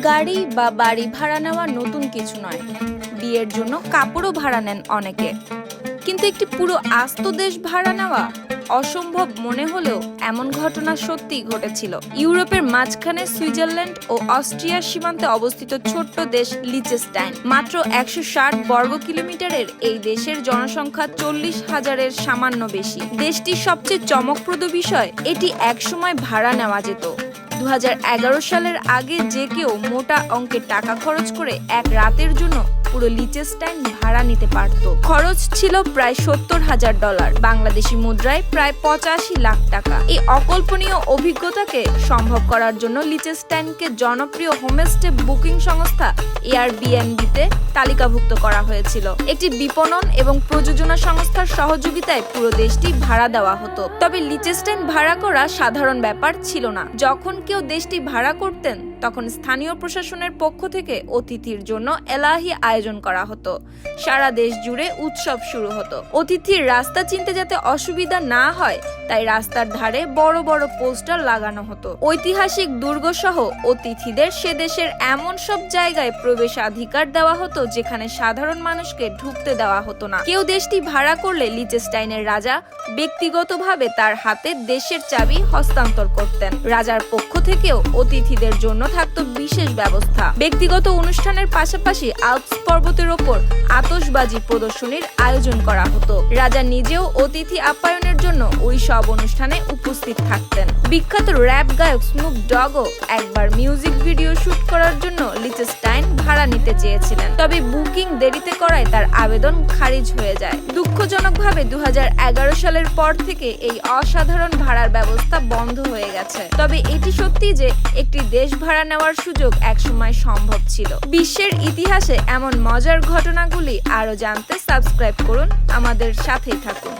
গাড়ি বা বাড়ি ভাড়া নেওয়া নতুন কিছু নয়। বিয়ের জন্য কাপড়ও ভাড়া নেন অনেকে। কিন্তু একটি পুরো আস্ত দেশ ভাড়া নেওয়া অসম্ভব মনে হলেও এমন ঘটনা সত্যি ঘটেছিল। ইউরোপের মাঝখানে সুইজারল্যান্ড ও অস্ট্রিয়ার সীমান্তে অবস্থিত ছোট্ট দেশ লিচেস্টাইন। মাত্র একশো ষাট বর্গ কিলোমিটারের এই দেশের জনসংখ্যা চল্লিশ হাজারের সামান্য বেশি। দেশটির সবচেয়ে চমকপ্রদ বিষয়, এটি একসময় ভাড়া নেওয়া যেত। দু হাজার এগারো সালের আগে যে কেউ মোটা অঙ্কের টাকা খরচ করে এক রাতের জন্য পুরো লিচেস্টাইন ভাড়া নিতে পারত। খরচ ছিল প্রায় সত্তর হাজার ডলার। বাংলাদেশি মুদ্রায় প্রায় পঁচাশি লাখ টাকা। এই অকল্পনীয় অভিজ্ঞতাকে সম্ভব করার জন্য লিচেস্টাইনকে জনপ্রিয় হোমস্টে বুকিং সংস্থা এয়ারবিএনবিতে তালিকাভুক্ত করা হয়েছিল। একটি বিপণন এবং প্রযোজনা সংস্থার সহযোগিতায় পুরো দেশটি ভাড়া দেওয়া হতো। তবে লিচেস্টাইন ভাড়া করা সাধারণ ব্যাপার ছিল না। যখন কেউ দেশটি ভাড়া করতেন তখন স্থানীয় প্রশাসনের পক্ষ থেকে অতিথির জন্য এলাহি আয়োজন করা হতো। সারা দেশ জুড়ে উৎসব শুরু হতো। অতিথির রাস্তা চিনতে যাতে অসুবিধা না হয়, তাই রাস্তার ধারে বড় বড় পোস্টার লাগানো হতো। ঐতিহাসিক দুর্গ সহ অতিথিদের সে দেশের এমন সব জায়গায় প্রবেশাধিকার দেওয়া হতো যেখানে সাধারণ মানুষকে ঢুকতে দেওয়া হতো না। কেউ দেশটি ভাড়া করলে লিচেস্টাইনের রাজা ব্যক্তিগতভাবে তার হাতে দেশের চাবি হস্তান্তর করতেন। রাজার পক্ষ থেকেও অতিথিদের জন্য থাকতো বিশেষ ব্যবস্থা। ব্যক্তিগত অনুষ্ঠানের পাশাপাশি আল্পস পর্বতের ওপর আতশবাজি প্রদর্শনীর আয়োজন করা হতো। রাজা নিজেও অতিথি আপ্যায়নের জন্য ওই সব অনুষ্ঠানে উপস্থিত থাকতেন। বিখ্যাত র্যাপ গায়ক স্নুপ ডগও একবার মিউজিক ভিডিও শুট করার জন্য লিচেস্টাইন ভাড়া নিতে চেয়েছিলেন। তবে বুকিং দেরিতে করায় তার আবেদন খারিজ হয়ে যায়। দুঃখজনকভাবে দু হাজার এগারো সালের পর থেকে এই অসাধারণ ভাড়ার ব্যবস্থা বন্ধ হয়ে গেছে। তবে এটি সত্যি যে একটি দেশ ভাড়া নেওয়ার সুযোগ একসময় সম্ভব ছিল। বিশ্বের ইতিহাসে এমন মজার ঘটনাগুলি আরও জানতে সাবস্ক্রাইব করুন। আমাদের সাথেই থাকুন।